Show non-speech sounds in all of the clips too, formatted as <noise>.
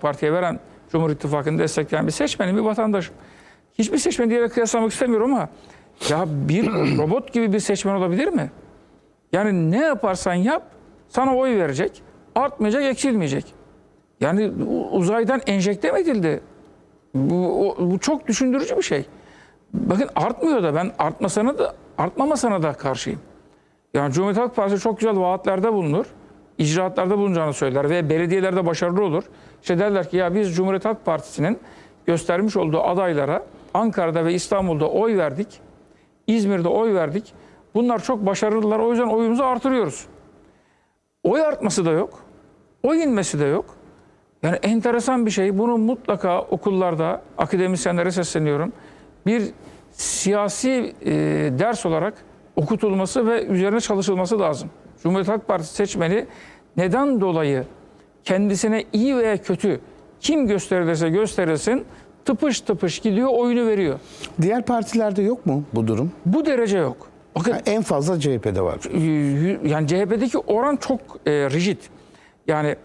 AK Parti'ye veren Cumhur İttifakı'nı destekleyen bir seçmenim, bir vatandaşım. Hiçbir seçmen diğerle kıyaslamak istemiyorum ama ya bir <clears throat> robot gibi bir seçmen olabilir mi? Yani ne yaparsan yap sana oy verecek. Artmayacak, eksilmeyecek. Yani uzaydan enjekte mi edildi? Bu, o- bu çok düşündürücü bir şey. Bakın artmıyor da ben artmasına da artmamasına da karşıyım. Yani Cumhuriyet Halk Partisi çok güzel vaatlerde bulunur. İcraatlarda bulunacağını söyler ve belediyelerde başarılı olur. İşte derler ki ya biz Cumhuriyet Halk Partisi'nin göstermiş olduğu adaylara Ankara'da ve İstanbul'da oy verdik. İzmir'de oy verdik. Bunlar çok başarılılar. O yüzden oyumuzu artırıyoruz. Oy artması da yok. Oy inmesi de yok. Yani enteresan bir şey. Bunu mutlaka okullarda, akademisyenlere sesleniyorum. Bir siyasi e, ders olarak okutulması ve üzerine çalışılması lazım. Cumhuriyet Halk Partisi seçmeni neden dolayı kendisine iyi veya kötü kim gösterilirse gösterilsin tıpış tıpış gidiyor oyunu veriyor. Diğer partilerde yok mu bu durum? Bu derece yok. Bakın Ha, En fazla CHP'de var. yani CHP'deki oran çok e, rigid. Yani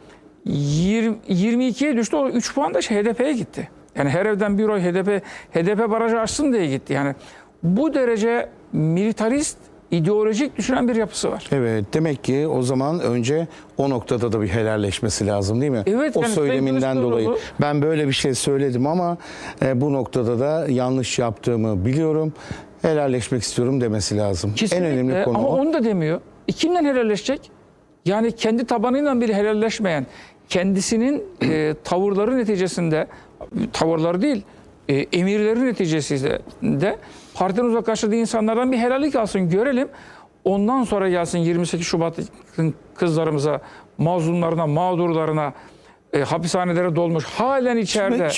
20, 22'ye düştü. O 3 puan da şey, HDP'ye gitti. Yani her evden bir oy HDP HDP barajı açsın diye gitti. Yani bu derece militarist, ideolojik düşünen bir yapısı var. Evet demek ki o zaman önce o noktada da bir helalleşmesi lazım değil mi? Evet, o yani söyleminden dolayı ben böyle bir şey söyledim ama e, bu noktada da yanlış yaptığımı biliyorum. Helalleşmek istiyorum demesi lazım. Kesinlikle. En önemli konu Ama o. onu da demiyor. E kimden helalleşecek? Yani kendi tabanıyla bile helalleşmeyen, kendisinin e, tavırları neticesinde, tavırları değil, e, emirleri neticesinde partiden uzaklaştırdığı insanlardan bir helallik alsın, görelim. Ondan sonra gelsin 28 Şubat'ın kızlarımıza, mazlumlarına, mağdurlarına, e, hapishanelere dolmuş, halen içeride. Şimdi